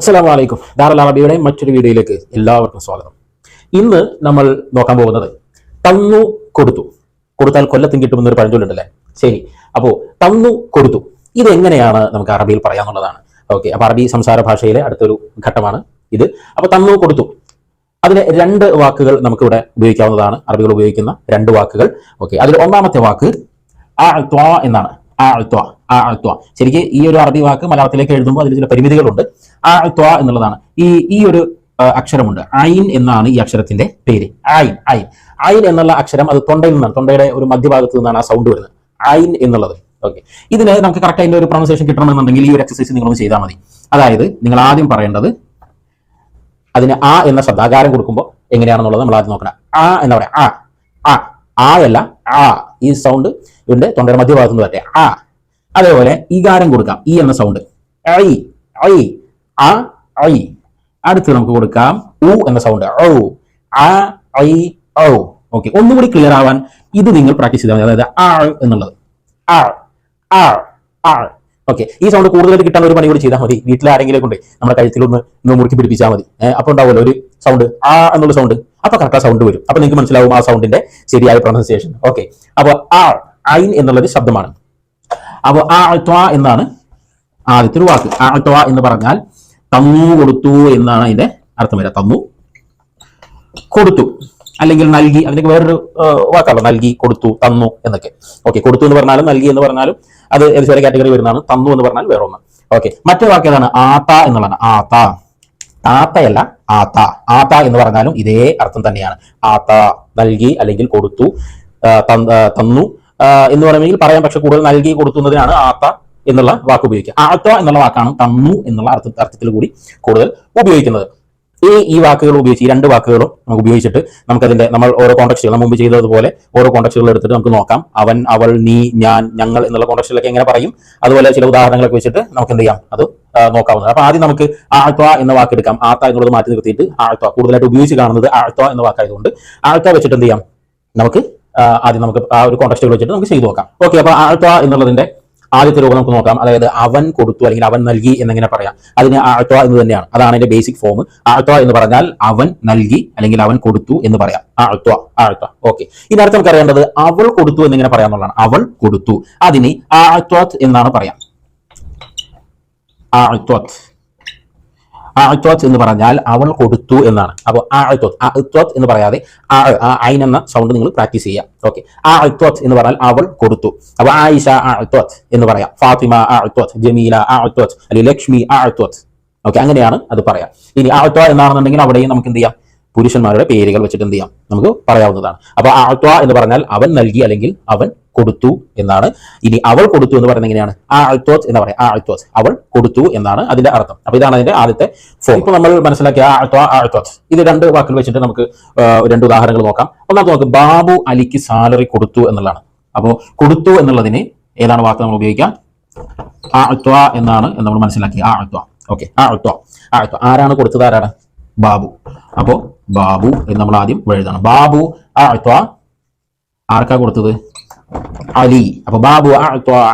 അസ്സലാമു അലൈക്കും. ദാറുൽ അറബിയുടെ മറ്റൊരു വീഡിയോയിലേക്ക് എല്ലാവർക്കും സ്വാഗതം. ഇന്ന് നമ്മൾ നോക്കാൻ പോകുന്നത് തന്നു കൊടുത്തു. കൊടുത്താൽ കൊല്ലത്തും കിട്ടുമെന്നൊരു പഴഞ്ചൊല്ലുണ്ടല്ലേ? ശരി. അപ്പോൾ തന്നു കൊടുത്തു. ഇതെങ്ങനെയാണ് നമുക്ക് അറബിയിൽ പറയാന്നുള്ളതാണ്. ഓക്കെ. അപ്പോൾ അറബി സംസാര ഭാഷയിലെ അടുത്തൊരു ഘട്ടമാണ് ഇത്. അപ്പോൾ തന്നു കൊടുത്തു. അതിന് രണ്ട് വാക്കുകൾ നമുക്കിവിടെ ഉപയോഗിക്കാവുന്നതാണ്. അറബികൾ ഉപയോഗിക്കുന്ന രണ്ട് വാക്കുകൾ. ഓക്കെ. അതിൽ ഒന്നാമത്തെ വാക്ക് ആ എന്നാണ്. ആ ശരിക്കും ഈ ഒരു അറബി വാക്ക് മലയാളത്തിലേക്ക് എഴുതുമ്പോൾ അതിൽ ചില പരിമിതികളുണ്ട്. ആ എന്നുള്ളതാണ്. ഈ ഈ ഒരു അക്ഷരമുണ്ട്. ഐൻ എന്നാണ് ഈ അക്ഷരത്തിന്റെ പേര്. ഐൻ ഐൻ. ഐൻ എന്നുള്ള അക്ഷരം അത് തൊണ്ടയിൽ നിന്നാണ് തൊണ്ടയുടെ ഒരു മധ്യഭാഗത്ത് നിന്നാണ് ആ സൗണ്ട് വരുന്നത്. ഐൻ എന്നുള്ളത്. ഓക്കെ. ഇതിന് നമുക്ക് കറക്റ്റ് അതിന്റെ ഒരു പ്രൊണൗൺസിയേഷൻ കിട്ടണമെന്നുണ്ടെങ്കിൽ ഈ ഒരു എക്സസൈസ് നിങ്ങളൊന്ന് ചെയ്താൽ മതി. അതായത് നിങ്ങൾ ആദ്യം പറയേണ്ടത് അതിന് ആ എന്ന ശബ്ദാകാരം കൊടുക്കുമ്പോൾ എങ്ങനെയാണെന്നുള്ളത് നമ്മൾ ആദ്യം നോക്കണം. ആ എന്ന് പറയാം? ആ ആ ആ അല്ല ആ. ഈ സൗണ്ട് ഇതിന്റെ തൊണ്ടയുടെ മധ്യഭാഗത്ത് നിന്ന് വരട്ടെ. ആ. അതേപോലെ ഈകാരം കൊടുക്കാം. ഈ എന്ന സൗണ്ട് ഐ ഐ. ആ ഐ. അടുത്ത് നമുക്ക് കൊടുക്കാം ഉ എന്ന സൗണ്ട് ഔ. ആ ഐ ഔ. ഓക്കെ ഒന്നുകൂടി ക്ലിയർ ആവാൻ ഇത് നിങ്ങൾ പ്രാക്ടീസ് ചെയ്താൽ മതി. അതായത് ആ എന്നുള്ളത്. ആ ആ ആ. ഓക്കെ ഈ സൗണ്ട് കൂടുതലായിട്ട് കിട്ടാൻ ഒരു പണി കൂടി ചെയ്താൽ മതി. വീട്ടിൽ ആരെങ്കിലും കൊണ്ട് നമ്മുടെ കഴുത്തിൽ ഒന്ന് മുറുക്കി പിടിപ്പിച്ചാൽ മതി. അപ്പോൾ അപ്പൊ ഉണ്ടാവുമല്ലോ ഒരു സൗണ്ട് ആ എന്നുള്ള സൗണ്ട് അപ്പോൾ കറക്റ്റ് സൗണ്ട് വരും. അപ്പോൾ നിങ്ങൾക്ക് മനസ്സിലാവും ആ സൗണ്ടിന്റെ ശരിയായ പ്രൊനൗൺസിയേഷൻ ഓക്കെ അപ്പോൾ ആ ഐൻ എന്നുള്ളൊരു ശബ്ദമാണ്. അപ്പോൾ ആ ത്വാ എന്നാണ് ആദ്യത്തെ ഒരു വാക്ക്. ആ ത്വാ എന്ന് പറഞ്ഞാൽ തന്നു കൊടുത്തു എന്നാണ് അതിന്റെ അർത്ഥം വരിക. തന്നു കൊടുത്തു. അല്ലെങ്കിൽ നൽകി അതിനൊക്കെ വേറൊരു വാക്കാണ് നൽകി കൊടുത്തു തന്നു എന്നൊക്കെ. ഓക്കെ കൊടുത്തു എന്ന് പറഞ്ഞാലും നൽകി എന്ന് പറഞ്ഞാലും അത് ചെറിയ കാറ്റഗറി വരുന്നതാണ്? തന്നു എന്ന് പറഞ്ഞാൽ വേറെ ഒന്ന് ഓക്കെ മറ്റൊരു വാക്ക് ഏതാണ്? ആത്ത എന്നുള്ളതാണ്. ആത്ത. ആത്തയല്ല ആത്ത. ആത്ത എന്ന് പറഞ്ഞാലും ഇതേ അർത്ഥം തന്നെയാണ്. ആത്ത നൽകി അല്ലെങ്കിൽ കൊടുത്തു തന്നു എന്ന് പറയുമെങ്കിൽ പറയാം. പക്ഷെ കൂടുതൽ നൽകി കൊടുക്കുന്നതിനാണ് ആത്ത എന്നുള്ള വാക്ക് ഉപയോഗിക്കുക. ആത്ത എന്നുള്ള വാക്കാണ് തന്നു എന്നുള്ള അർത്ഥ അർത്ഥത്തിൽ കൂടി കൂടുതൽ ഉപയോഗിക്കുന്നത്. ഈ ഈ വാക്കുകൾ ഉപയോഗിച്ച് ഈ രണ്ട് വാക്കുകളും നമുക്ക് ഉപയോഗിച്ചിട്ട് നമുക്കതിന്റെ നമ്മൾ ഓരോ കോണ്ടക്സ്റ്റുകൾ നമ്മൾ മുമ്പ് ചെയ്തതുപോലെ ഓരോ കോണ്ടക്സ്റ്റുകൾ എടുത്തിട്ട് നമുക്ക് നോക്കാം. അവൻ അവൾ നീ ഞാൻ ഞങ്ങൾ എന്നുള്ള കോണ്ടക്സ്റ്റിലൊക്കെ എങ്ങനെ പറയും? അതുപോലെ ചില ഉദാഹരണങ്ങളൊക്കെ വെച്ചിട്ട് നമുക്ക് എന്ത് ചെയ്യാം? അത് നോക്കാവുന്നത് അപ്പൊ ആദ്യം നമുക്ക് ആഴ്ത്വ എന്ന വാക്ക് എടുക്കാം. ആത്ത എന്നുള്ളത് മാറ്റി നിർത്തിയിട്ട് ആഴ്ത്വ കൂടുതലായിട്ട് ഉപയോഗിച്ച് കാണുന്നത് ആഴ്ത്വ എന്ന വാക്കായതുകൊണ്ട് ആഴ്ത്വ വെച്ചിട്ട് എന്ത് ചെയ്യാം? നമുക്ക് ആദ്യം നമുക്ക് ആ ഒരു കോണ്ടക്സ്റ്റുകൾ വെച്ചിട്ട് നമുക്ക് ചെയ്തു നോക്കാം. ഓക്കെ അപ്പൊ ആഴ്ത്വ എന്നുള്ളതിന്റെ ആദ്യത്തെ രൂപം നമുക്ക് നോക്കാം. അതായത് അവൻ കൊടുത്തു അല്ലെങ്കിൽ അവൻ നൽകി എന്നിങ്ങനെ പറയാം. അതിന് ആഴ്ത്ത എന്ന് തന്നെയാണ്. അതാണ് അതിന്റെ ബേസിക് ഫോം ആഴ്ത്ത എന്ന് പറഞ്ഞാൽ അവൻ നൽകി അല്ലെങ്കിൽ അവൻ കൊടുത്തു എന്ന് പറയാം. ആഴ്ത്ത ആഴ്ത്ത ഓക്കെ ഇനി അടുത്ത് നമുക്ക് അറിയേണ്ടത് അവൾ കൊടുത്തു എന്നിങ്ങനെ പറയാന്നുള്ളതാണ് അവൾ കൊടുത്തു. അതിന് ആഴ്ത്വത്ത് എന്നാണ് പറയാം? ആഴ്ത്വത്ത് ആഴ്ത്വത്ത് എന്ന് പറഞ്ഞാൽ അവൾ കൊടുത്തു എന്നാണ്. അപ്പോൾ ആഴ്ത്വത്ത് ആഴ്ത്വത്ത് എന്ന് പറയാതെ ആ ഐൻ എന്ന സൗണ്ട് നിങ്ങൾ പ്രാക്ടീസ് ചെയ്യാം. ഓക്കെ ആഴ്ത്വത്ത് എന്ന് പറഞ്ഞാൽ അവൾ കൊടുത്തു. അപ്പോൾ ആയിഷ ആഴ്ത്വത്ത് എന്ന് പറയാം. ഫാത്തിമ ആഴ്ത്വത്ത് ജമീല ആഴ്ത്വത്ത് അല്ലെങ്കിൽ ലക്ഷ്മി ആഴ്ത്വത്ത് ഓക്കെ അങ്ങനെയാണ് അത് പറയാം. ഇനി ആഴ്ത്വ എന്നാണെന്നുണ്ടെങ്കിൽ അവിടെയും നമുക്ക് എന്ത് ചെയ്യാം? പുരുഷന്മാരുടെ പേരുകൾ വെച്ചിട്ട് എന്ത് ചെയ്യാം? നമുക്ക് പറയാവുന്നതാണ്. അപ്പോൾ ആഴ്ത്വ എന്ന് പറഞ്ഞാൽ അവൻ നൽകി അല്ലെങ്കിൽ അവൻ കൊടുത്തു എന്നാണ്. ഇനി അവൾ കൊടുത്തു എന്ന് പറയുന്നത് എങ്ങനെയാണ്? ആ അൾത്തോസ് എന്ന് പറയാം ആ അൾത്തോസ് അവൾ കൊടുത്തു എന്നാണ് അതിന്റെ അർത്ഥം. അപ്പൊ ഇതാണ് അതിന്റെ ആദ്യത്തെ ഫോം ഇപ്പൊ നമ്മൾ മനസ്സിലാക്കിയ ആ ആ ഇത് രണ്ട് വാക്കിൽ വെച്ചിട്ട് നമുക്ക് രണ്ട് ഉദാഹരണങ്ങൾ നോക്കാം. ഒന്നാമത്തെ നോക്ക് ബാബു അലിക്ക് സാലറി കൊടുത്തു എന്നുള്ളതാണ്. അപ്പോൾ കൊടുത്തു എന്നുള്ളതിന് ഏതാണ് വാക്ക് നമ്മൾ ഉപയോഗിക്കുക? ആ അഴ്ത്വ എന്നാണ് നമ്മൾ മനസ്സിലാക്കി. ആ അഴ്ത്വ ഓക്കെ. ആ അഴ്ത്വ ആ ആരാണ് കൊടുത്തത്? ആരാണ്? ബാബു. അപ്പോ ബാബു എന്ന് നമ്മൾ ആദ്യം എഴുതാണ് ബാബു ആ അഴ്ത്വ ആർക്കാ കൊടുത്തത്? അലി. അപ്പൊ ബാബു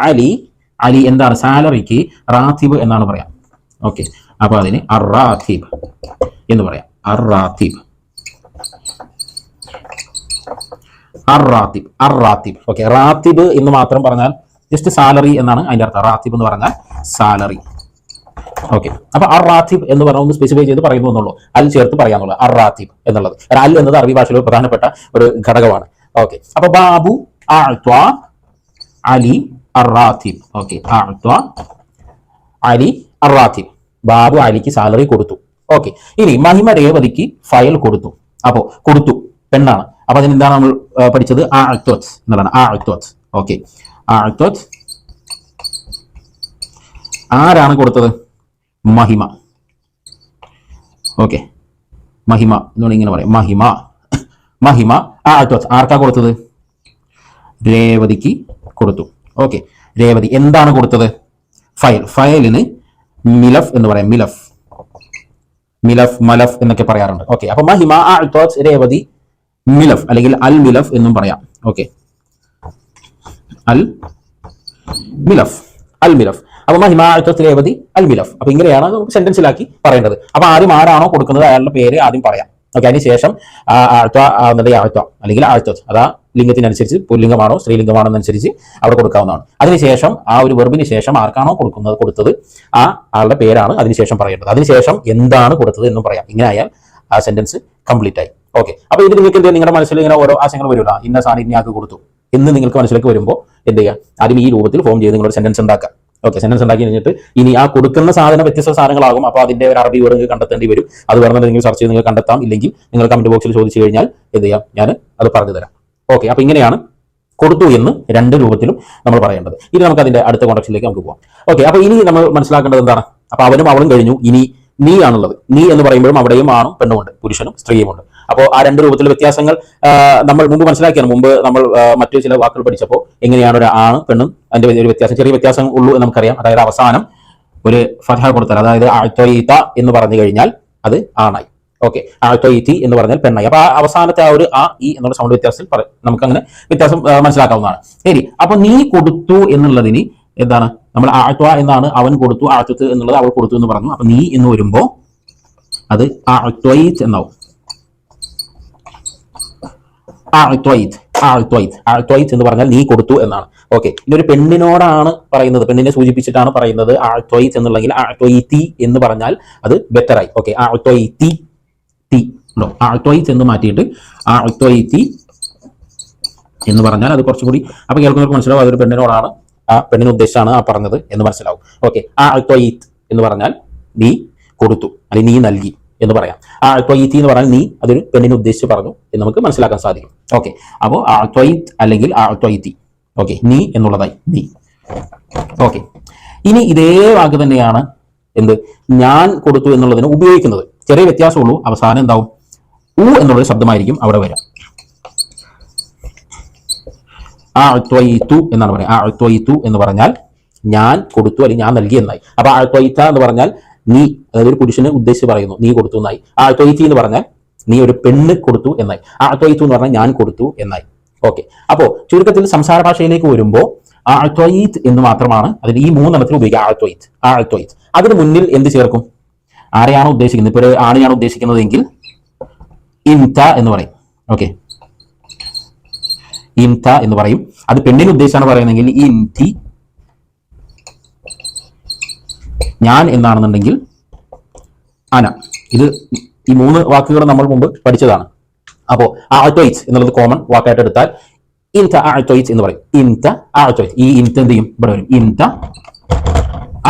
അലി. അലി എന്താണ്? സാലറിക്ക് റാത്തിബ് എന്നാണ് പറയാം. ഓക്കെ. അപ്പൊ അതിന് അറാത്തിബ് എന്ന് പറയാം. അറാത്തിബ്. അറാത്തിബ്. അറാത്തിബ്. ഓക്കെ. റാത്തിബ് എന്ന് മാത്രം പറഞ്ഞാൽ ജസ്റ്റ് സാലറി എന്നാണ് അതിന്റെ അർത്ഥം. റാത്തിബ് എന്ന് പറഞ്ഞാൽ സാലറി ഓക്കെ. അപ്പൊ അർ റാത്തിബ് എന്ന് പറഞ്ഞ ഒന്ന് സ്പെസിഫൈ ചെയ്ത് പറയുന്നു എന്നുള്ളൂ അൽ ചേർത്ത് പറയാന്നുള്ളത് അർ റാത്തിബ് എന്നുള്ളത് അൽ എന്നത് അറബി ഭാഷയിലെ പ്രധാനപ്പെട്ട ഒരു ഘടകമാണ്. ഓക്കെ. അപ്പൊ ബാബു അലി അറാത്തിബ് ഓക്കെ അലി അറാത്തിബ് ബാബു അലിക്ക് സാലറി കൊടുത്തു. ഓക്കെ ഇനി മഹിമ രേവതിക്ക് ഫയൽ കൊടുത്തു. അപ്പോ കൊടുത്തു പെണ്ണാണ്. അപ്പൊ അതിനെന്താണ് നമ്മൾ പഠിച്ചത്? ആ അഴ്ത്തോത്ത് എന്നുള്ളതാണ്. ആ അഴ്ത്തോത്ത് ഓക്കെ ആ അഴ്ത്തോത്ത് ആരാണ് കൊടുത്തത്? മഹിമ. ഓക്കെ മഹിമ എന്നോട് ഇങ്ങനെ പറയാം. മഹിമ മഹിമ ആ അഴ്ത്തോത്ത് ആർക്കാ കൊടുത്തത്? രേവതിക്ക് കൊടുത്തു. ഓക്കെ രേവതി എന്താണ് കൊടുത്തത്? ഫയൽ. ഫയലിന് മിലഫ് എന്ന് പറയാം. മിലഫ്. മിലഫ് മലഫ് എന്നൊക്കെ പറയാറുണ്ട്. ഓക്കെ അപ്പൊ മഹിമ അഴ്ത്തോത്ത് രേവതി മിലഫ് അല്ലെങ്കിൽ അൽ മിലഫ് എന്നും പറയാം. ഓക്കെ അൽ മിലഫ്. അൽ മിലഫ്. അപ്പൊ രേവതി അൽ മിലഫ്. അപ്പൊ ഇങ്ങനെയാണ് സെന്റൻസിലാക്കി പറയേണ്ടത്. അപ്പൊ ആദ്യം ആരാണോ കൊടുക്കുന്നത്? അയാളുടെ പേര് ആദ്യം പറയാം. ഓക്കെ അതിനുശേഷം ആഴ്ത്ത അല്ലെങ്കിൽ ആഴ്ത്ത അതാ ലിംഗത്തിനനുസരിച്ച് പുല്ലിംഗമാണോ സ്ത്രീലിംഗമാണോ എന്നനുസരിച്ച് അവിടെ കൊടുക്കാവുന്നതാണ്. അതിനുശേഷം ആ ഒരു വെർബിന് ശേഷം ആർക്കാണോ കൊടുക്കുന്നത് കൊടുത്തത്? ആ ആളുടെ പേരാണ് അതിനുശേഷം പറയേണ്ടത്. അതിനുശേഷം എന്താണ് കൊടുത്തത് എന്നും പറയാം. ഇങ്ങനെ ആയാൽ ആ സെന്റൻസ് കംപ്ലീറ്റ് ആയി. ഓക്കെ അപ്പോൾ ഇത് നിങ്ങൾക്ക് എന്ത് നിങ്ങളുടെ മനസ്സിൽ ഇങ്ങനെ ഓരോ ആശയങ്ങൾ വരുമല്ലോ. ഇന്ന സാധനം ഇന്നയാൾക്ക് കൊടുത്തു. എന്ന് നിങ്ങൾക്ക് മനസ്സിലേക്ക് വരുമ്പോൾ എന്ത് ചെയ്യുക ആദ്യം ഈ രൂപത്തിൽ ഫോം ചെയ്ത് നിങ്ങളുടെ സെന്റൻസ് ഉണ്ടാക്കുക. ഓക്കെ സെന്റൻസ് ഉണ്ടാക്കി കഴിഞ്ഞിട്ട് ഇനി ആ കൊടുക്കുന്ന സാധനം വ്യത്യസ്ത സാധനങ്ങളാകും. അപ്പോൾ അതിന്റെ ഒരു അറബി വേർഡ് കണ്ടെത്തേണ്ടി വരും. അത് വേണമെന്നുണ്ടെങ്കിൽ നിങ്ങൾ സെർച്ച് ചെയ്ത് നിങ്ങൾ കണ്ടെത്താം. ഇല്ലെങ്കിൽ നിങ്ങൾ കമന്റ് ബോക്സിൽ ചോദിച്ചു കഴിഞ്ഞാൽ എന്ത് ചെയ്യാം? ഞാൻ അത് പറഞ്ഞു തരാം. ഓക്കെ അപ്പൊ ഇങ്ങനെയാണ് കൊടുത്തു എന്ന് രണ്ട് രൂപത്തിലും നമ്മൾ പറയേണ്ടത്. ഇനി നമുക്ക് അതിന്റെ അടുത്ത കോണ്ടക്സിലേക്ക് നമുക്ക് പോകാം ഓക്കെ അപ്പൊ ഇനി നമ്മൾ മനസ്സിലാക്കേണ്ടത് എന്താണ്? അപ്പൊ അവനും അവളും കഴിഞ്ഞു. ഇനി നീ ആണുള്ളത്. നീ എന്ന് പറയുമ്പോഴും അവിടെയും ആണും പെണ്ണുമുണ്ട് പുരുഷനും സ്ത്രീയുമുണ്ട്. അപ്പോൾ ആ രണ്ട് രൂപത്തിലെ വ്യത്യാസങ്ങൾ നമ്മൾ മുമ്പ് മനസ്സിലാക്കിയാണ്. മുമ്പ് നമ്മൾ മറ്റു ചില വാക്കുകൾ പഠിച്ചപ്പോൾ എങ്ങനെയാണ് ഒരു ആണ് പെണ്ണും അതിന്റെ ഒരു വ്യത്യാസം ചെറിയ വ്യത്യാസം ഉള്ളൂ എന്ന് നമുക്കറിയാം. അതായത് അവസാനം ഒരു ഫതഹ കൊടുത്താൽ അതായത് ആഴ്ത്തോയിത്ത എന്ന് പറഞ്ഞു കഴിഞ്ഞാൽ അത് ആണായി. ഓക്കെ ആഴ്ത്തോയിത്തി എന്ന് പറഞ്ഞാൽ പെണ്ണായി. അപ്പൊ ആ അവസാനത്തെ ആ ഒരു ആ ഇ എന്നുള്ള സൗണ്ട് വ്യത്യാസത്തിൽ നമുക്ക് അങ്ങനെ വ്യത്യാസം മനസ്സിലാക്കാവുന്നതാണ്. ശരി. അപ്പൊ നീ കൊടുത്തു എന്നുള്ളതിന് എന്താണ്? നമ്മൾ ആഴ്ത്വ എന്നാണ് അവൻ കൊടുത്തു ആഴ്ത്തത്ത് എന്നുള്ളത് അവൾ കൊടുത്തു എന്ന് പറഞ്ഞു. അപ്പൊ നീ എന്ന് വരുമ്പോ അത് ആഴ്ത്വയിത്ത് എന്നാവും. ആഴ്ത്വയിത്ത് ആഴ്ത്വയിത്ത് ആഴ്ത്വയിത്ത് എന്ന് പറഞ്ഞാൽ നീ കൊടുത്തു എന്നാണ്. ഓക്കെ ഇനി ഒരു പെണ്ണിനോടാണ് പറയുന്നത്. പെണ്ണിനെ സൂചിപ്പിച്ചിട്ടാണ് പറയുന്നത് ആഴ്ത്വയിത്ത് എന്നുള്ളെങ്കിൽ ആഴ്ത്വയിത്തി എന്ന് പറഞ്ഞാൽ അത് ബെറ്ററായി ഓക്കെ ആഴ്ത്വയിത്തി തി ഉണ്ടോ? ആഴ്ത്വയിത്ത് എന്ന് മാറ്റിയിട്ട് ആഴ്ത്വയിത്തി എന്ന് പറഞ്ഞാൽ അത് കുറച്ചുകൂടി അപ്പൊ കേൾക്കുന്നവർക്ക് മനസ്സിലാവും അതൊരു പെണ്ണിനോടാണ് ആ പെണ്ണിന് ഉദ്ദേശിച്ചാണ് ആ പറഞ്ഞത് എന്ന് മനസ്സിലാവും. ഓക്കെ ആ അൽത്വയീത്ത് എന്ന് പറഞ്ഞാൽ നീ കൊടുത്തു. അല്ലെങ്കിൽ നീ നൽകി എന്ന് പറയാം. ആ അൽത്വയീത്തി എന്ന് പറഞ്ഞാൽ നീ അതൊരു പെണ്ണിനെ ഉദ്ദേശിച്ച് പറഞ്ഞു എന്ന് നമുക്ക് മനസ്സിലാക്കാൻ സാധിക്കും. ഓക്കെ അപ്പോൾ ആ അൽത്വയീത്ത് അല്ലെങ്കിൽ ആ അൽത്വയീത്തി ഓക്കെ നീ എന്നുള്ളതായി. നീ. ഓക്കെ ഇനി ഇതേ വാക്ക് തന്നെയാണ് എന്ത്? ഞാൻ കൊടുത്തു എന്നുള്ളതിന് ഉപയോഗിക്കുന്നത്. ചെറിയ വ്യത്യാസമുള്ളൂ. അവസാനം എന്താവും? ഉ എന്നുള്ളൊരു ശബ്ദമായിരിക്കും അവിടെ വരിക. ആ എന്നാണ് പറയുക. ആ എന്ന് പറഞ്ഞാൽ ഞാൻ കൊടുത്തു അല്ലെങ്കിൽ ഞാൻ നൽകി എന്നായി. അപ്പൊ അഴ്ത്വയിത്ത എന്ന് പറഞ്ഞാൽ നീ അതായത് ഒരു പുരുഷന് ഉദ്ദേശിച്ച് പറയുന്നു നീ കൊടുത്തു എന്നായി. ആ എന്ന് പറഞ്ഞാൽ നീ ഒരു പെണ്ണ് കൊടുത്തു എന്നായി. ആ എന്ന് പറഞ്ഞാൽ ഞാൻ കൊടുത്തു എന്നായി. ഓക്കെ. അപ്പോ ചുരുക്കത്തിൽ സംസാര ഭാഷയിലേക്ക് വരുമ്പോൾ ആഴ്ത്വയിത്ത് എന്ന് മാത്രമാണ് അതിൽ ഈ മൂന്നെണ്ണത്തിൽ ഉപയോഗിക്കുക. ആഴ്ത്വയിത്ത് ആഴ്ത്വയിത്ത് അതിന് മുന്നിൽ എന്ത് ചേർക്കും? ആരെയാണോ ഉദ്ദേശിക്കുന്നത്? ഇപ്പൊ ഒരു ആണെയാണ് ഉദ്ദേശിക്കുന്നതെങ്കിൽ ഇംത എന്ന് പറയും. ഓക്കെ ഇംത എന്ന് പറയും. അത് പെണ്ണിനെ ഉദ്ദേശിച്ചാണ് പറയുന്നതെങ്കിൽ ഇൻതി ഞാൻ എന്നാണെന്നുണ്ടെങ്കിൽ അന. ഇത് ഈ മൂന്ന് വാക്കുകൾ നമ്മൾ മുമ്പ് പഠിച്ചതാണ്. അപ്പോ ആഴ്ത്തോയിച്ച് എന്നുള്ളത് കോമൺ വാക്കായിട്ട് എടുത്താൽ ഇൻത ആഴ്ത്തോയിച്ച് എന്ന് പറയും. ഇൻത ആഴ്ത്തോയിച്ച് ഈ ഇൻത എന്ത് ചെയ്യും? ഇവിടെ വരും. ഇൻത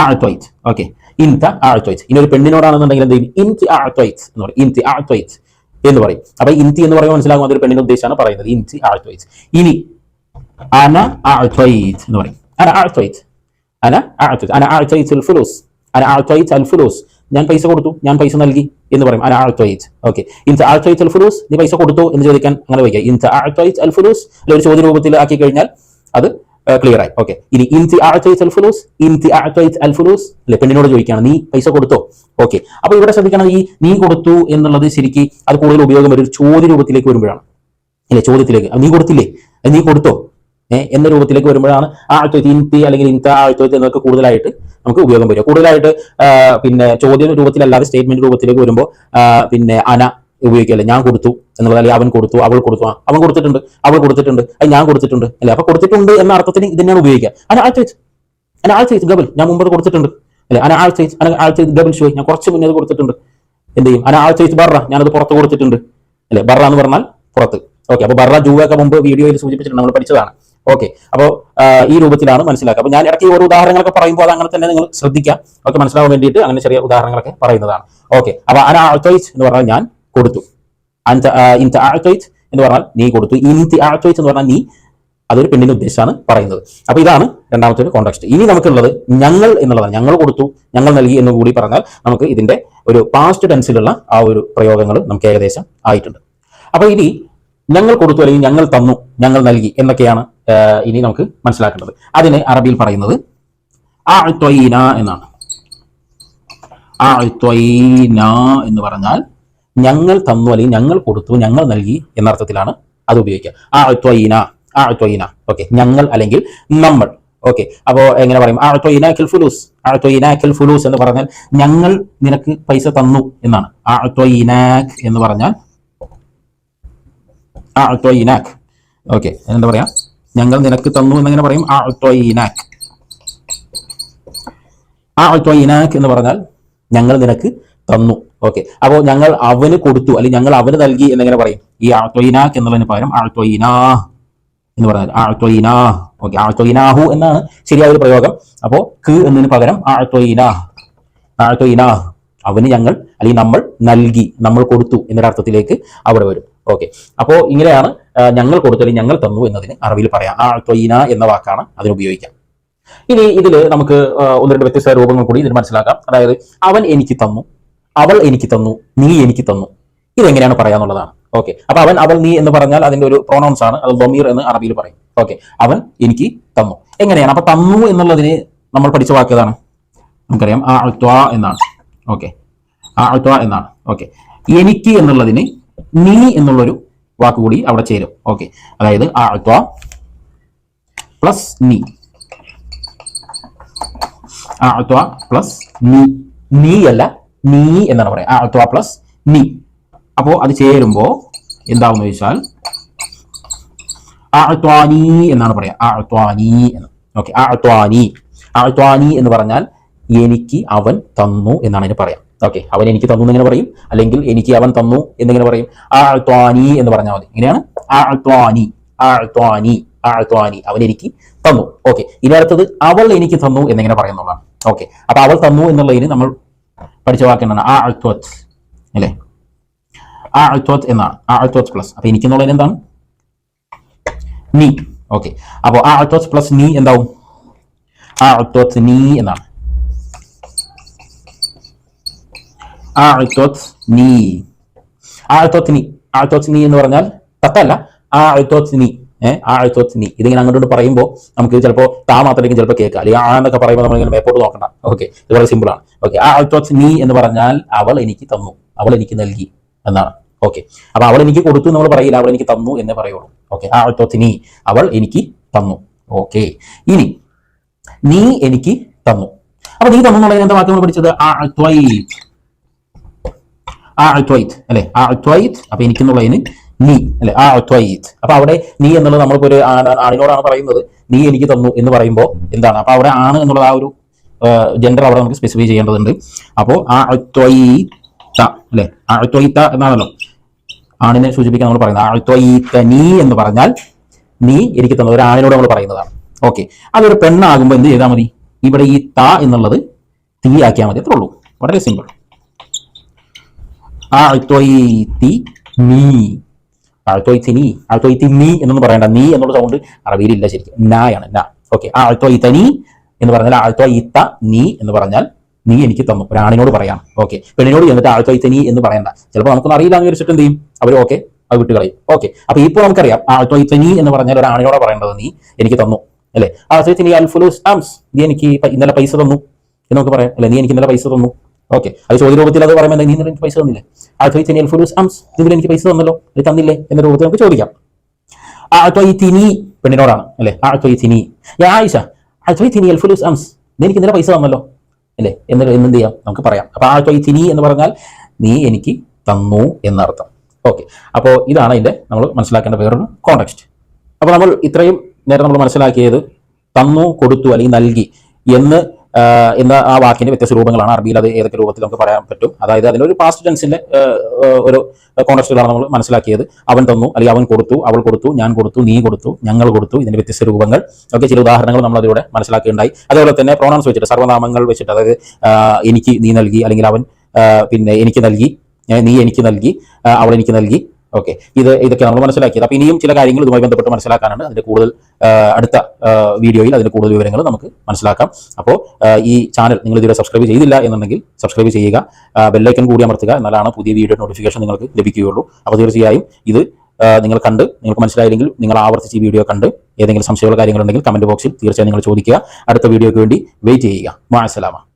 ആഴ്ത്തോയിച്ച് ഓക്കെ ഇൻത ആഴ്ത്തോയിച്ച് ഇനി ഒരു പെണ്ണിനോടാണെന്നുണ്ടെങ്കിൽ എന്ത് ചെയ്യും? ഇൻതി ആഴ്ത്തോയിച്ച് എന്ന് പറയും. ഇൻതി ആഴ്ത്തോയിച്ച് എന്ന് പറയും. അപ്പൊ ഇൻതി എന്ന് പറയുമ്പോൾ മനസ്സിലാകും അതൊരു പെണ്ണിന്റെ ഉദ്ദേശമാണ് പറയുന്നത്. ഇൻതി ആഴ്ത്തോയിച്ച് ഇനി അന ആഴ്ത്തോയിച്ച് എന്ന് പറയും. അന ആഴ്ത്തോയിച്ച് അന ആഴ്ത്തോയിച്ച് അന ആഴ്ത്തോയിച്ച് അൽ ഫുലൂസ്. അന ആഴ്ത്തോയിച്ച് അൽ ഫുലൂസ്. ഞാൻ പൈസ കൊടുത്തു. ഞാൻ പൈസ നൽകി എന്ന് പറയും. അന ആഴ്ത്തോയിച്ച് ഓക്കെ. ഇൻത ആഴ്ത്തോയിച്ച് അൽ ഫുലൂസ്. നീ പൈസ കൊടുത്തു എന്ന് ചോദിക്കാൻ അങ്ങനെ വയ്ക്കുക. ഇൻത ആഴ്ത്തോയിച്ച് അൽ ഫുലൂസ്. അല്ല ഒരു ചോദ്യ രൂപത്തിൽ ആക്കി കഴിഞ്ഞാൽ അത് ക്ലിയർ ആയി. ഓക്കെ ഇനി ആഴ്ത്തോയിച്ച് അൽ അൽഫുലൂസ് അൽ ഫുലൂസ്? അല്ലെ പെണ്ണിനോട് ചോദിക്കുകയാണ്. നീ പൈസ കൊടുത്തോ? ഓക്കെ അപ്പൊ ഇവിടെ ശ്രദ്ധിക്കണം ഈ നീ കൊടുത്തു എന്നുള്ളത് ശരിക്ക് അത് കൂടുതൽ ഉപയോഗം ഒരു ചോദ്യ രൂപത്തിലേക്ക് വരുമ്പോഴാണ്. ഇല്ലേ? ചോദ്യത്തിലേക്ക്. നീ കൊടുത്തില്ലേ? നീ കൊടുത്തോ? എന്ന രൂപത്തിലേക്ക് വരുമ്പോഴാണ് ആ ആഴ്ച ഇൻതി അല്ലെങ്കിൽ ഇൻത ആഴ്ച എന്നൊക്കെ കൂടുതലായിട്ട് നമുക്ക് ഉപയോഗം വരിക. കൂടുതലായിട്ട് പിന്നെ ചോദ്യ രൂപത്തിലല്ലാതെ സ്റ്റേറ്റ്മെന്റ് രൂപത്തിലേക്ക് വരുമ്പോൾ പിന്നെ അന ഉപയോഗിക്കല്ലേ ഞാൻ കൊടുത്തു എന്നുള്ളത് അല്ലെങ്കിൽ അവൻ കൊടുത്തു അവൾ കൊടുത്തു. അവൻ കൊടുത്തിട്ടുണ്ട് അവൾ കൊടുത്തിട്ടുണ്ട് അത് ഞാൻ കൊടുത്തിട്ടുണ്ട് അല്ലെ? അപ്പൊ കൊടുത്തിട്ടുണ്ട് എന്ന അർത്ഥത്തിന് ഇത് തന്നെയാണ് ഉപയോഗിക്കുക. അന ആഴ്ച ആഴ്ച ഗബിൾ ഞാൻ മുമ്പ് കൊടുത്തിട്ടുണ്ട് അല്ലെ? അന ആഴ്ച അന ആഴ്ച ഗബിൾ ഷോയ് ഞാൻ കുറച്ച് മുന്നേ അത് കൊടുത്തിട്ടുണ്ട്. എന്ത് ചെയ്യും? അന ആഴ്ച ബർറ ഞാനത് പുറത്ത് കൊടുത്തിട്ടുണ്ട് അല്ലെ? ബറ എന്ന് പറഞ്ഞാൽ പുറത്ത്. ഓക്കെ അപ്പൊ ബറ ജൂവൊക്കെ മുമ്പ് വീഡിയോയിൽ സൂചിപ്പിച്ചിട്ടുണ്ട്. നമ്മൾ പഠിച്ചതാണ്. ഓക്കെ അപ്പോൾ ഈ രൂപത്തിലാണ് മനസ്സിലാക്കുക. അപ്പൊ ഞാൻ ഇടയ്ക്ക് ഓരോ ഉദാഹരണങ്ങളൊക്കെ പറയുമ്പോൾ അത് അങ്ങനെ തന്നെ നിങ്ങൾ ശ്രദ്ധിക്കുക. ഒക്കെ മനസ്സിലാവാൻ വേണ്ടിയിട്ട് അങ്ങനെ ചെറിയ ഉദാഹരണങ്ങളൊക്കെ പറയുന്നതാണ്. ഓക്കെ അപ്പൊ അന ആഴ്ചോയിച്ച് എന്ന് പറഞ്ഞാൽ ഞാൻ കൊടുത്തു. ഇൻത ആഴ്ചോയിച്ച് എന്ന് പറഞ്ഞാൽ നീ കൊടുത്തു. ഇൻതി ആഴ്ത്തൊയ്ത്ത് എന്ന് പറഞ്ഞാൽ നീ അതൊരു പെണ്ണിനെ ഉദ്ദേശിച്ചാണ് പറയുന്നത്. അപ്പൊ ഇതാണ് രണ്ടാമത്തെ ഒരു കോണ്ടക്സ്റ്റ് ഇനി നമുക്കുള്ളത് ഞങ്ങൾ എന്നുള്ളതാണ്. ഞങ്ങൾ കൊടുത്തു ഞങ്ങൾ നൽകി എന്ന് കൂടി പറഞ്ഞാൽ നമുക്ക് ഇതിന്റെ ഒരു പാസ്റ്റ് ടെൻസിലുള്ള ആ ഒരു പ്രയോഗങ്ങൾ നമുക്ക് ഏകദേശം ആയിട്ടുണ്ട്. അപ്പൊ ഇനി ഞങ്ങൾ കൊടുത്തു അല്ലെങ്കിൽ ഞങ്ങൾ തന്നു ഞങ്ങൾ നൽകി എന്നൊക്കെയാണ് ഇനി നമുക്ക് മനസ്സിലാക്കേണ്ടത്. അതിന് അറബിയിൽ പറയുന്നത് ആഴ്ത്വൈന എന്നാണ്. ആഴ്ത്വൈന എന്ന് പറഞ്ഞാൽ ഞങ്ങൾ തന്നു അല്ലെങ്കിൽ ഞങ്ങൾ കൊടുത്തു ഞങ്ങൾ നൽകി എന്നർത്ഥത്തിലാണ് അത് ഉപയോഗിക്കുക. ആ ത്വയിന ആ ത്വയിന ഓക്കെ ഞങ്ങൾ അല്ലെങ്കിൽ നമ്മൾ. ഓക്കെ അപ്പോ എങ്ങനെ പറയും? ആ ത്വയിന ഇനാക്കിൽ ഫുലൂസ്. ആ ത്വയിന ഇനാക്കിൽ ഫുലൂസ് എന്ന് പറഞ്ഞാൽ ഞങ്ങൾ നിനക്ക് പൈസ തന്നു എന്നാണ്. ആ ത്വയിനാക് എന്ന് പറഞ്ഞാൽ ആ ത്വയിനാക് ഓക്കെ എന്താ പറയാ? ഞങ്ങൾ നിനക്ക് തന്നു എന്നെങ്ങനെ പറയും? ആ ത്വയിനാക് ആ ത്വയിനാക് എന്ന് പറഞ്ഞാൽ ഞങ്ങൾ നിനക്ക് തന്നു. ഓക്കെ അപ്പോൾ ഞങ്ങൾ അവന് കൊടുത്തു അല്ലെങ്കിൽ ഞങ്ങൾ അവന് നൽകി എന്നിങ്ങനെ പറയും. ഈ ആഴ്ത്തോയിനാക്ക് എന്നുള്ളതിന് പകരം ആഴ്ത്തോയിനാ എന്ന് പറഞ്ഞാൽ ആഴ്ത്തോയിനാ ഓക്കെ ആഴ്ത്തോയിനാഹു എന്നാണ് ശരിയായ ഒരു പ്രയോഗം. അപ്പോൾ ക് എന്നതിന് പകരം ആഴ്ത്തോയിനാ ആഴ്ത്തോയിനാ അവന് ഞങ്ങൾ അല്ലെങ്കിൽ നമ്മൾ നൽകി നമ്മൾ കൊടുത്തു എന്നൊരർത്ഥത്തിലേക്ക് അവിടെ വരും. ഓക്കെ അപ്പോൾ ഇങ്ങനെയാണ് ഞങ്ങൾ കൊടുത്തു അല്ലെങ്കിൽ ഞങ്ങൾ തന്നു എന്നതിന് അറബിയിൽ പറയാം. ആഴ്ത്തോയിന എന്ന വാക്കാണ് അതിനുപയോഗിക്കാം ഇനി ഇതിൽ നമുക്ക് ഒന്ന് രണ്ട് വ്യത്യസ്ത രൂപങ്ങൾ കൂടി ഇതിന് മനസ്സിലാക്കാം. അതായത് അവൻ എനിക്ക് തന്നു. അവൾ എനിക്ക് തന്നു നീ എനിക്ക് തന്നു. ഇതെങ്ങനെയാണ് പറയാന്നുള്ളതാണ്. ഓക്കെ അപ്പൊ അവൻ അവൾ നീ എന്ന് പറഞ്ഞാൽ അതിന്റെ ഒരു പ്രോണൗൺസ് ആണ്. അത് ദൊമീർ എന്ന് അറബിയിൽ പറയും. ഓക്കെ അവൻ എനിക്ക് തന്നു. എങ്ങനെയാണ്? അപ്പൊ തന്നു എന്നുള്ളതിന് നമ്മൾ പഠിച്ച വാക്കിയതാണ് നമുക്കറിയാം ആ അൾത്വ എന്നാണ്. ഓക്കെ ആ അൾത്വ എന്നാണ്. ഓക്കെ എനിക്ക് എന്നുള്ളതിന് നീ എന്നുള്ളൊരു വാക്ക് കൂടി അവിടെ ചേരും. ഓക്കെ അതായത് ആ അൾത്വ പ്ലസ് നീ. ആ അൾത്വ പ്ലസ് നീ. നീ അല്ല നീ എന്നാണ് പറയാം അത്വ പ്ലസ് നീ. അപ്പോ അത് ചേരുമ്പോ എന്താവുന്ന ചോദിച്ചാൽ അത്വാനി എന്നാണ് പറയുക. അൾത്വാനി എന്ന്. ഓക്കെ അൾത്വാനി അത്വാനി എന്ന് പറഞ്ഞാൽ എനിക്ക് അവൻ തന്നു എന്നാണ് അതിന് പറയാം. ഓക്കെ അവൻ എനിക്ക് തന്നു എന്നിങ്ങനെ പറയും? അല്ലെങ്കിൽ എനിക്ക് അവൻ തന്നു എന്നിങ്ങനെ പറയും. അൾത്വാനി എന്ന് പറഞ്ഞാൽ മതി. ഇങ്ങനെയാണ് അൾത്വാനി അത്വാനി അൾത്വാനി അവൻ എനിക്ക് തന്നു. ഓക്കെ ഇനി അടുത്തത് അവൾ എനിക്ക് തന്നു എന്നിങ്ങനെ പറയുന്നതാണ്. ഓക്കെ അപ്പൊ അവൾ തന്നു എന്നുള്ളതിന് നമ്മൾ പഠിച്ച വാക്ക് എന്താണ്? ആ അൾത്വത്ത് അല്ലേ? ആ അൾത്വത്ത് എന്നാണ് ആ അൾത്വത്ത് പ്ലസ് അപ്പൊ എനിക്ക് എന്നുള്ളതിന് എന്താണ്? നീ. ഓക്കെ അപ്പൊ ആ അൾത്വത്ത് പ്ലസ് നീ എന്താവും? ആ അൾത്വത്ത് നീ എന്നാണ്. ആ അൾത്വത്ത് നീ. ആ അൾത്വത്ത് നീ. ആ അൾത്വത്ത് നീ എന്ന് പറഞ്ഞാൽ തത്തല്ല. ആ അൾത്വത്ത് നീ. ആ അത്വത്ത് നീ. ഇതിങ്ങനെ അങ്ങോട്ട് പറയുമ്പോൾ നമുക്ക് ചിലപ്പോൾ താ മാത്രമായിരിക്കും ചിലപ്പോൾ കേൾക്കാം അല്ലെങ്കിൽ ആ എന്നൊക്കെ പറയുമ്പോൾ നമ്മളിങ്ങനെ മേപ്പോട്ട് നോക്കണ്ട. ഓക്കെ ഇത് വളരെ സിമ്പിൾ ആണ്. ഓക്കെ ആ അത്വത്ത് നീ എന്ന് പറഞ്ഞാൽ അവൾ എനിക്ക് തന്നു. അവൾ എനിക്ക് നൽകി എന്നാണ്. ഓക്കെ അപ്പൊ അവൾ എനിക്ക് കൊടുത്തു നമ്മൾ പറയില്ല. അവൾ എനിക്ക് തന്നു എന്നേ പറയുള്ളൂ. ഓക്കെ ആ അത്വത്ത് നീ അവൾ എനിക്ക് തന്നു. ഓക്കെ ഇനി നീ എനിക്ക് തന്നു. അപ്പൊ നീ തന്നു എന്നുള്ളതിന് എന്താ വാക്ക് നമ്മൾ പഠിച്ചത്? ആ അത്വൈത്ത് ആ അത്വൈത്ത് അല്ലെ? ആ അത്വൈത്ത് അപ്പൊ എനിക്കെന്നുള്ളതിന് നീ അല്ലെ? ആ ത്വയിത്. അപ്പൊ അവിടെ നീ എന്നുള്ളത് നമ്മളിപ്പോ ഒരു ആണിനോടാണ് പറയുന്നത്. നീ എനിക്ക് തന്നു എന്ന് പറയുമ്പോൾ എന്താണ്? അപ്പൊ അവിടെ ആണ് എന്നുള്ളത് ആ ഒരു ജെൻഡർ അവിടെ നമുക്ക് സ്പെസിഫൈ ചെയ്യേണ്ടതുണ്ട്. അപ്പോൾ ആ ത്വയിത്ത അല്ലെ? ആ ത്വയിത്ത എന്നാണല്ലോ? ആണിനെ സൂചിപ്പിക്കാൻ നമ്മൾ പറയുന്നത്. ആ ത്വയിത്ത നീ എന്ന് പറഞ്ഞാൽ നീ എനിക്ക് തന്നത്. ഒരു ആണിനോട് നമ്മൾ പറയുന്നതാണ്. ഓക്കെ. അതൊരു പെണ്ണാകുമ്പോൾ എന്ത് ചെയ്താൽ മതി? ഇവിടെ ഈ ത എന്നുള്ളത് തീ ആക്കിയാൽ മതി. അത്രേ ഉള്ളൂ. വളരെ സിമ്പിൾ ആ ത്വയിത്തി നീ. അഴ്ത്വൈത്തി നീ എന്നൊന്നും പറയണ്ട. നീ എന്നുള്ള സൗണ്ട് അറബിയിലില്ല ശരിക്കും. നായാണ് ന. ഓക്കെ ആ അഴ്ത്വൈത്ത നീ എന്ന് പറഞ്ഞാൽ ആൾത്തോയിത്ത നീ എന്ന് പറഞ്ഞാൽ നീ എനിക്ക് തന്നു. ഒരാണിനോട് പറയാം. ഓക്കെ പെണ്ണിനോട് ചെന്നിട്ട് ആൾത്തോയ്ത്തനി എന്ന് പറയണ്ട. ചിലപ്പോൾ നമുക്കൊന്നും അറിയില്ല എന്ന് വിചാരിച്ചിട്ട് എന്ത് ചെയ്യും? അവർ ഓക്കെ അത് വിട്ട് കളയും ഓക്കെ അപ്പൊ ഇപ്പോൾ നമുക്കറിയാം. ആൾത്തോയ്ത്തനി എന്ന് പറഞ്ഞാൽ ഒരാണിനോട് പറയേണ്ടത് നീ എനിക്ക് തന്നു. അല്ലേ? ആൾത്തോയ്ത്തനി അൽഫുലൂസ് ആംസ് നീ എനിക്ക് ഇന്നലെ പൈസ തന്നു. എന്ന് നമുക്ക് പറയാം. അല്ലെ? നീ എനിക്ക് ഇന്നലെ പൈസ തന്നു. ഓക്കെ അത് ചോദ്യ രൂപത്തിൽ അത് പറയുമ്പോൾ നീ എനിക്ക് പൈസ തന്നില്ലേ? ആഴ്ത്വൈത്ത നീ അൽഫുലൂസ് അംസ്. ഇതിൽ എനിക്ക് പൈസ തന്നല്ലോ. ഇത് തന്നില്ലേ? എന്ന രൂപത്തിൽ നമുക്ക് ചോദിക്കാം. അഴ്ത്വൈത്തിനി പെണ്ണിനോടാണ് അല്ലെ? അഴ്ത്വൈത്തിനി യാ ആയിഷ അഴ്ത്വൈത്തിനി അൽഫുലൂസ് അംസ്. നീ എനിക്ക് ഇന്നലെ പൈസ തന്നല്ലോ അല്ലേ? എന്ന് എന്ത് ചെയ്യാം? നമുക്ക് പറയാം. അപ്പോൾ അപ്പൊ തിനി എന്ന് പറഞ്ഞാൽ നീ എനിക്ക് തന്നു എന്നർത്ഥം. ഓക്കെ അപ്പോൾ ഇതാണ് അതിന്റെ നമ്മൾ മനസ്സിലാക്കേണ്ട വേറൊരു കോണ്ടക്സ്റ്റ് അപ്പോൾ നമ്മൾ ഇത്രയും നേരം നമ്മൾ മനസ്സിലാക്കിയത് തന്നു കൊടുത്തു അല്ലെങ്കിൽ നൽകി എന്ന് ആ, എന്ന ആ വാക്കിന്റെ വ്യത്യസ്ത രൂപങ്ങളാണ് അറബിയിൽ അത് ഏതൊക്കെ രൂപത്തിൽ നമുക്ക് പറയാൻ പറ്റും. അതായത് അതിന് ഒരു പാസ്റ്റ് ടെൻസിന്റെ ഒരു കോണ്ടക്സ്റ്റിലാണ് നമ്മൾ മനസ്സിലാക്കിയത്. അവൻ തന്നു അല്ലെങ്കിൽ അവൻ കൊടുത്തു അവൾ കൊടുത്തു ഞാൻ കൊടുത്തു നീ കൊടുത്തു ഞങ്ങൾ കൊടുത്തു ഇതിന്റെ വ്യത്യസ്ത രൂപങ്ങൾ. ഒക്കെ ചില ഉദാഹരണങ്ങൾ നമ്മൾ അതിലൂടെ മനസ്സിലാക്കിയുണ്ടായി അതേപോലെ തന്നെ പ്രോണൗൺസ് വെച്ചിട്ട് സർവനാമങ്ങൾ വെച്ചിട്ട് അതായത് എനിക്ക് നീ നൽകി അല്ലെങ്കിൽ അവൻ പിന്നെ എനിക്ക് നൽകി നീ എനിക്ക് നൽകി അവൾ എനിക്ക് നൽകി ഓക്കെ ഇത് ഇതൊക്കെ നമ്മൾ മനസ്സിലാക്കിയത്. അപ്പൊ ഇനിയും ചില കാര്യങ്ങൾ ഇതുമായി ബന്ധപ്പെട്ട് മനസ്സിലാക്കാനാണ് അതിന്റെ കൂടുതൽ അടുത്ത വീഡിയോയിൽ അതിന്റെ കൂടുതൽ വിവരങ്ങൾ നമുക്ക് മനസ്സിലാക്കാം. അപ്പോൾ ഈ ചാനൽ നിങ്ങൾ ഇതുവരെ സബ്സ്ക്രൈബ് ചെയ്തില്ല എന്നുണ്ടെങ്കിൽ സബ്സ്ക്രൈബ് ചെയ്യുക ബെല്ലൈക്കൻ കൂടി അമർത്തുക എന്നാലാണ് പുതിയ വീഡിയോ നോട്ടിഫിക്കേഷൻ നിങ്ങൾക്ക് ലഭിക്കുകയുള്ളൂ. അപ്പോൾ തീർച്ചയായും ഇത് നിങ്ങൾ കണ്ട് നിങ്ങൾക്ക് മനസ്സിലായില്ലെങ്കിൽ നിങ്ങൾ ആവർത്തിച്ച് ഈ വീഡിയോ കണ്ട് ഏതെങ്കിലും സംശയമുള്ള കാര്യങ്ങളുണ്ടെങ്കിൽ കമന്റ് ബോക്സിൽ തീർച്ചയായും നിങ്ങൾ ചോദിക്കുക. അടുത്ത വീഡിയോയ്ക്ക് വേണ്ടി വെയിറ്റ് ചെയ്യുക. മാസലാമ